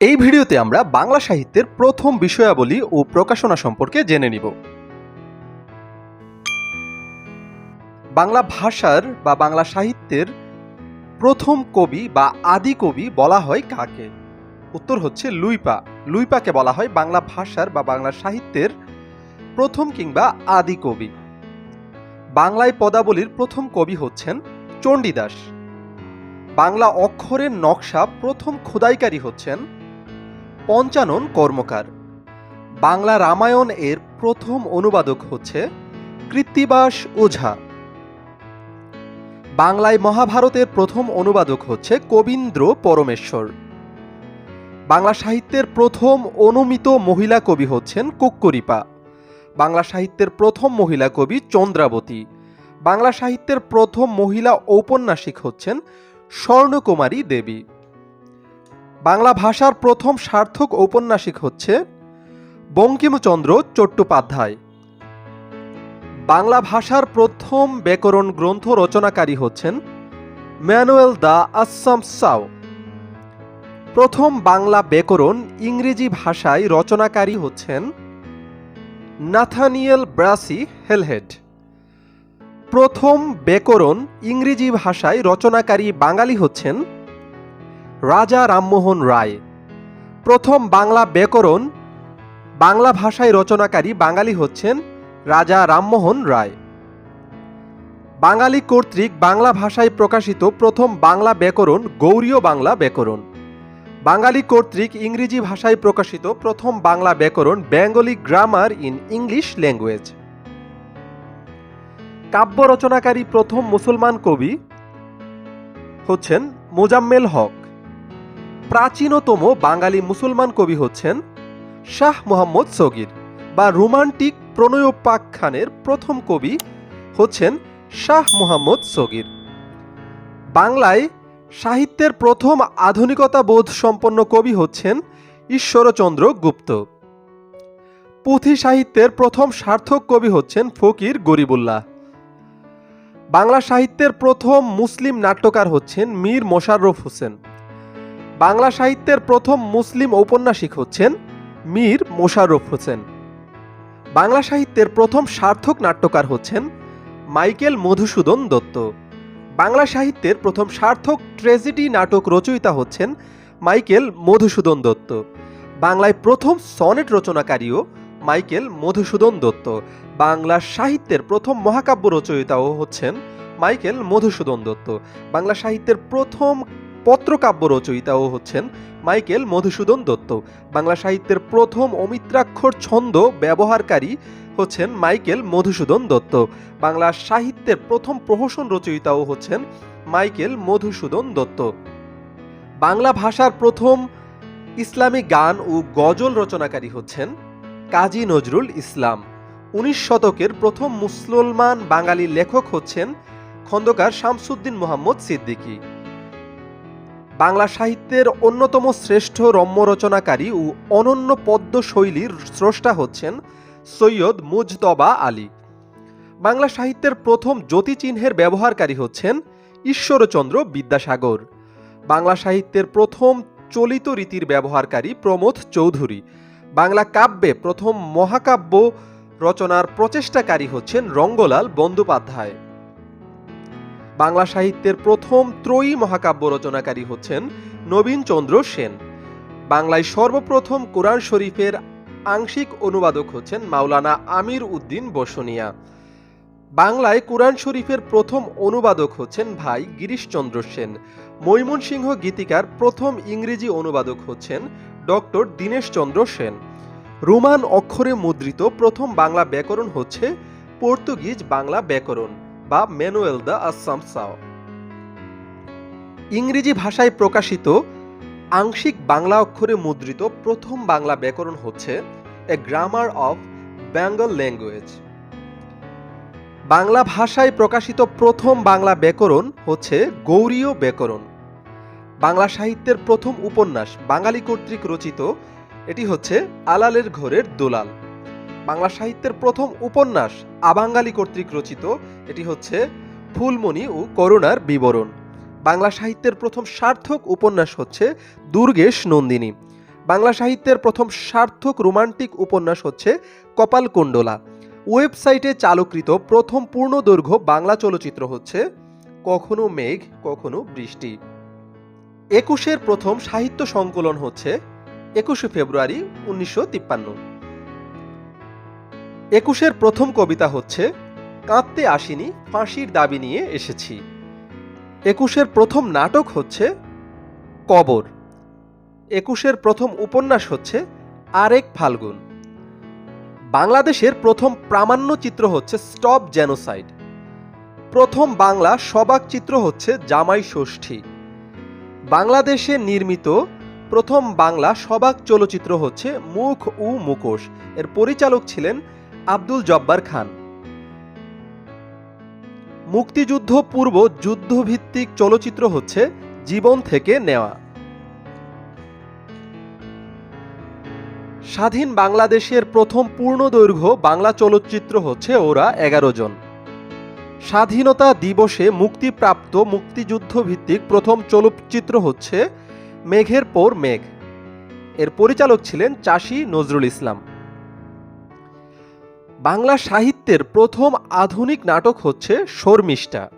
এই ভিডিওতে আমরা বাংলা সাহিত্যের প্রথম বিষয়াবলী ও প্রকাশনা সম্পর্কে জেনে নিব। বাংলা ভাষার বা বাংলা সাহিত্যের প্রথম কবি বা আদি কবি বলা হয় কাকে? উত্তর হচ্ছে লুইপা। লুইপাকে বলা হয় বাংলা ভাষার বা বাংলা সাহিত্যের প্রথম কিংবা আদি কবি। বাংলায় পদাবলীর প্রথম কবি হচ্ছেন চণ্ডীদাস। বাংলা অক্ষরের নকশা প্রথম খোদাইকারী হচ্ছেন পঞ্চানন কর্মকার। বাংলা রামায়ণ এর প্রথম অনুবাদক হচ্ছে কৃত্তিবাস ওঝা। বাংলায় মহাভারতের প্রথম অনুবাদক হচ্ছে কবীন্দ্র পরমেশ্বর। বাংলা সাহিত্যের প্রথম অনুমিত মহিলা কবি হচ্ছেন কুক্করিপা। বাংলা সাহিত্যের প্রথম মহিলা কবি চন্দ্রাবতী। বাংলা সাহিত্যের প্রথম মহিলা ঔপন্যাসিক হচ্ছেন স্বর্ণকুমারী দেবী। বাংলা ভাষার প্রথম সার্থক ঔপন্যাসিক হচ্ছে বঙ্কিমচন্দ্র চট্টোপাধ্যায়। বাংলা ভাষার প্রথম ব্যাকরণ গ্রন্থ রচনাকারী হচ্ছেন ম্যানুয়েল দা আসাম সাও প্রথম বাংলা ব্যাকরণ ইংরেজি ভাষায় রচনাকারী হচ্ছেন নাথানিয়েল ব্রাসি হেলহেড। প্রথম ব্যাকরণ ইংরেজি ভাষায় রচনাকারী বাঙালি হচ্ছেন রাজা রামমোহন রায়। প্রথম বাংলা ব্যাকরণ, বাংলা ভাষায় রচনাকারী বাঙালি হচ্ছেন রাজা রামমোহন রায়। বাঙালি কর্তৃক বাংলা ভাষায় প্রকাশিত প্রথম বাংলা ব্যাকরণ গৌরীয় বাংলা ব্যাকরণ। বাঙালি কর্তৃক ইংরেজি ভাষায় প্রকাশিত প্রথম বাংলা ব্যাকরণ Bengali grammar in English language. কাব্য রচনাকারী প্রথম মুসলমান কবি হচ্ছেন মোজাম্মেল হক। প্রাচীনতম বাঙালি মুসলমান কবি হচ্ছেন শাহ মোহাম্মদ সগির বা রোমান্টিক প্রণয়োপাখ্যানের প্রথম কবি হচ্ছেন শাহ মোহাম্মদ সগির। বাংলায় সাহিত্যের প্রথম আধুনিকতা বোধ সম্পন্ন কবি হচ্ছেন ঈশ্বরচন্দ্র গুপ্ত। পুঁথি সাহিত্যের প্রথম সার্থক কবি হচ্ছেন ফকির গরিবুল্লাহ। বাংলা সাহিত্যের প্রথম মুসলিম নাট্যকার হচ্ছেন মীর মোশাররফ হোসেন। বাংলা সাহিত্যের প্রথম মুসলিম ঔপন্যাসিক হচ্ছেন মীর মোশাররফ হোসেন। বাংলা সাহিত্যের প্রথম সার্থক নাট্যকার হচ্ছেন মাইকেল মধুসূদন দত্ত। বাংলা সাহিত্যের প্রথম সার্থক ট্রেজেডি নাটক রচয়িতা হচ্ছেন মাইকেল মধুসূদন দত্ত। বাংলায় প্রথম সনেট রচনাকারীও মাইকেল মধুসূদন দত্ত। বাংলা সাহিত্যের প্রথম মহাকাব্য রচয়িতাও হচ্ছেন মাইকেল মধুসূদন দত্ত। বাংলা সাহিত্যের প্রথম পত্রকাব্য রচয়িতাও হচ্ছেন মাইকেল মধুসূদন দত্ত। বাংলা সাহিত্যের প্রথম অমিত্রাক্ষর ছন্দ ব্যবহারকারী হচ্ছেন মাইকেল মধুসূদন দত্ত। বাংলা সাহিত্যের প্রথম প্রহসন রচয়িতাও হচ্ছেন মাইকেল মধুসূদন দত্ত। বাংলা ভাষার প্রথম ইসলামী গান ও গজল রচনাকারী হচ্ছেন কাজী নজরুল ইসলাম। উনিশ শতকের প্রথম মুসলমান বাঙালি লেখক হচ্ছেন খন্দকার শামসুদ্দিন মোহাম্মদ সিদ্দিকী। বাংলা সাহিত্যের অন্যতম শ্রেষ্ঠ রম্য রচনাকারী ও অনন্য পদ্য শৈলীর স্রষ্টা হচ্ছেন সৈয়দ মুজতবা আলী। বাংলা সাহিত্যের প্রথম জ্যোতিচিহ্নের ব্যবহারকারী হচ্ছেন ঈশ্বরচন্দ্র বিদ্যাসাগর। বাংলা সাহিত্যের প্রথম চলিত রীতির ব্যবহারকারী প্রমোদ চৌধুরী। বাংলা কাব্যে প্রথম মহাকাব্য রচনার প্রচেষ্টাকারী হচ্ছেন রঙ্গলাল বন্দ্যোপাধ্যায়। বাংলা সাহিত্যের প্রথম ত্রয়ী মহাকাব্য রচনাকারী হচ্ছেন নবীনচন্দ্র সেন। বাংলায় সর্বপ্রথম কোরআন শরীফের আংশিক অনুবাদক হচ্ছেন মাওলানা আমির উদ্দিন বসনিয়া। বাংলায় কোরআন শরীফের প্রথম অনুবাদক হচ্ছেন ভাই গিরিশচন্দ্র সেন। মৈমনসিংহ গীতিকার প্রথম ইংরেজি অনুবাদক হচ্ছেন ডক্টর দীনেশচন্দ্র সেন। রোমান অক্ষরে মুদ্রিত প্রথম বাংলা ব্যাকরণ হচ্ছে পর্তুগিজ বাংলা ব্যাকরণ। বা ম্যানুয়েল দ্য আসাম সাও। ইংরেজি ভাষায় প্রকাশিত আংশিক বাংলা অক্ষরে মুদ্রিত প্রথম বাংলা ব্যাকরণ হচ্ছে a grammar of Bengal language Bangla ভাষায় প্রকাশিত প্রথম বাংলা ব্যাকরণ হচ্ছে গৌরীয় ব্যাকরণ। বাংলা সাহিত্যের প্রথম উপন্যাস বাঙালি কর্তৃক রচিত, এটি হচ্ছে আলালের ঘরের দোলাল। বাংলা সাহিত্যের প্রথম উপন্যাস আবাঙ্গালি কর্তৃক রচিত, এটি হচ্ছে ফুলমণি ও করুণার বিবরণ। বাংলা সাহিত্যের প্রথম সার্থক উপন্যাস হচ্ছে দুর্গেশ নন্দিনী। বাংলা সাহিত্যের প্রথম সার্থক রোমান্টিক উপন্যাস হচ্ছে কপালকুণ্ডলা। ওয়েবসাইটে চালুকৃত প্রথম পূর্ণদৈর্ঘ্য বাংলা চলচ্চিত্র হচ্ছে কখনো মেঘ, কখনো বৃষ্টি। একুশের প্রথম সাহিত্য সংকলন হচ্ছে একুশে ফেব্রুয়ারি উনিশশো তিপ্পান্ন। একুশের প্রথম কবিতা হচ্ছে, কাঁদতে আসিনি, ফাঁসির দাবি নিয়ে এসেছি। একুশের প্রথম নাটক হচ্ছে, কবর। একুশের প্রথম উপন্যাস হচ্ছে, আরেক ফাল্গুন। বাংলাদেশের প্রথম প্রামাণ্য চিত্র হচ্ছে, স্টপ জেনোসাইড। প্রথম বাংলা সবাক চিত্র হচ্ছে, জামাই ষষ্ঠী। বাংলাদেশে নির্মিত প্রথম বাংলা সবাক চলচ্চিত্র হচ্ছে, মুখ উ মুখোশ। এর পরিচালক ছিলেন আব্দুল জব্বার খান। মুক্তিযুদ্ধ পূর্ব যুদ্ধভিত্তিক চলচ্চিত্র হচ্ছে জীবন থেকে নেওয়া। স্বাধীন বাংলাদেশের প্রথম পূর্ণদৈর্ঘ্য বাংলা চলচ্চিত্র হচ্ছে ওরা এগারো জন। স্বাধীনতা দিবসে মুক্তিপ্রাপ্ত মুক্তিযুদ্ধ ভিত্তিক প্রথম চলচ্চিত্র হচ্ছে মেঘের পর মেঘ। এর পরিচালক ছিলেন চাষী নজরুল ইসলাম। বাংলা সাহিত্যের প্রথম আধুনিক নাটক হচ্ছে শর্মিষ্ঠা।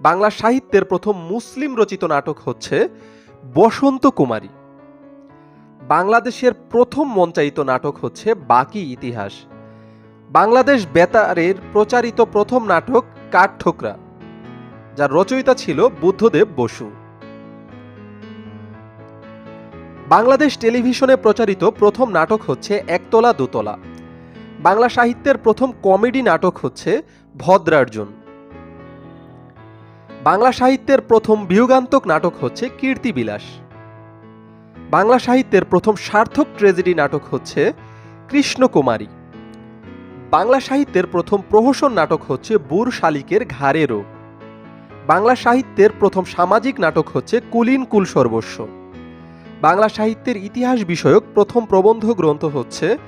বাংলা সাহিত্যের প্রথম মুসলিম রচিত নাটক হচ্ছে বসন্ত কুমারী। বাংলাদেশের প্রথম মঞ্চায়িত নাটক হচ্ছে বাকি ইতিহাস। বাংলাদেশ বেতারের প্রচারিত প্রথম নাটক কাঠঠোকরা যার রচয়িতা ছিল বুদ্ধদেব বসু। বাংলাদেশ টেলিভিশনে প্রচারিত প্রথম নাটক হচ্ছে একতলা দোতলা। বাংলা সাহিত্যের প্রথম কমেডি নাটক হচ্ছে ভদ্রার্জুন। বাংলা সাহিত্যের প্রথম বিয়োগান্তক নাটক হচ্ছে কীর্তিবিলাস। বাংলা সাহিত্যের প্রথম সার্থক ট্রেজেডি নাটক হচ্ছে কৃষ্ণকুমারী। বাংলা সাহিত্যের প্রথম প্রহসন নাটক হচ্ছে বুর শালিকের ঘাড়ে রোগ বাংলা সাহিত্যের প্রথম সামাজিক নাটক হচ্ছে কুলীন কুল সর্বস্ব বাংলা সাহিত্যের ইতিহাস বিষয়ক প্রথম প্রবন্ধ গ্রন্থ হচ্ছে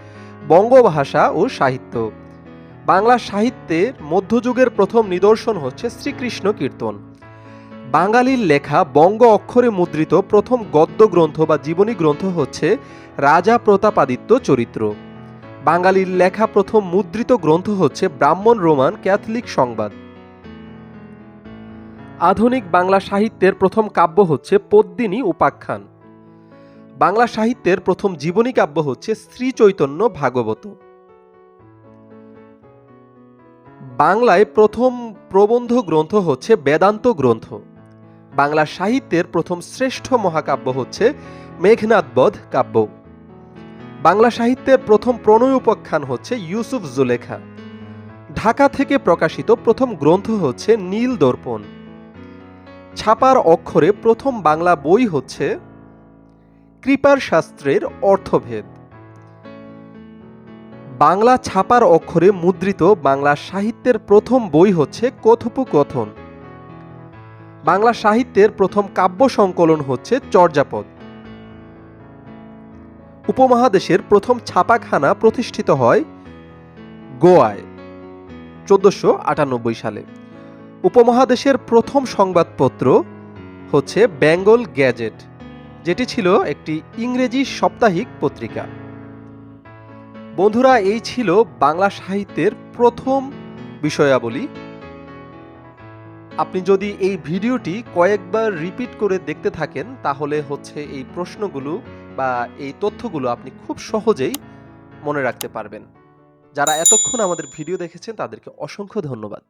বঙ্গভাষা ও সাহিত্য। বাংলা সাহিত্যের মধ্যযুগের প্রথম নিদর্শন হচ্ছে শ্রীকৃষ্ণ কীর্তন। বাঙালির লেখা বঙ্গ অক্ষরে মুদ্রিত প্রথম গদ্য গ্রন্থ বা জীবনী গ্রন্থ হচ্ছে রাজা প্রতাপাদিত্য চরিত্র। বাঙালির লেখা প্রথম মুদ্রিত গ্রন্থ হচ্ছে ব্রাহ্মণ রোমান ক্যাথলিক সংবাদ। আধুনিক বাংলা সাহিত্যের প্রথম কাব্য হচ্ছে পদ্মিনী উপাখ্যান। বাংলা সাহিত্যের প্রথম জীবনী কাব্য হচ্ছে শ্রী চৈতন্য ভাগবত। বাংলায় প্রথম প্রবন্ধ গ্রন্থ হচ্ছে বেদান্ত গ্রন্থ। বাংলা সাহিত্যের প্রথম শ্রেষ্ঠ মহাকাব্য হচ্ছে মেঘনাথবধ কাব্য। বাংলা সাহিত্যের প্রথম প্রণয় উপাখ্যান হচ্ছে ইউসুফ জুলেখা। ঢাকা থেকে প্রকাশিত প্রথম গ্রন্থ হচ্ছে নীল দর্পণ। ছাপার অক্ষরে প্রথম বাংলা বই হচ্ছে কৃপার শাস্ত্রের অর্থভেদ। বাংলা ছাপার অক্ষরে মুদ্রিত বাংলা সাহিত্যের প্রথম বই হচ্ছে কথোপকথন। বাংলা সাহিত্যের প্রথম কাব্য সংকলন হচ্ছে চর্যাপদ। উপমহাদেশের প্রথম ছাপাখানা প্রতিষ্ঠিত হয় গোয়ায়, চোদ্দশো আটানব্বই সালে। উপমহাদেশের প্রথম সংবাদপত্র হচ্ছে বেঙ্গল গ্যাজেট। যেটি ছিল একটি ইংরেজি সাপ্তাহিক পত্রিকা। বন্ধুরা, এই ছিল বাংলা সাহিত্যের প্রথম বিষয়াবলী। আপনি যদি এই ভিডিওটি কয়েকবার রিপিট করে দেখতে থাকেন, তাহলে হচ্ছে এই প্রশ্নগুলো বা এই তথ্যগুলো আপনি খুব সহজেই মনে রাখতে পারবেন। যারা এতক্ষণ আমাদের ভিডিও দেখেছেন, তাদেরকে অসংখ্য ধন্যবাদ।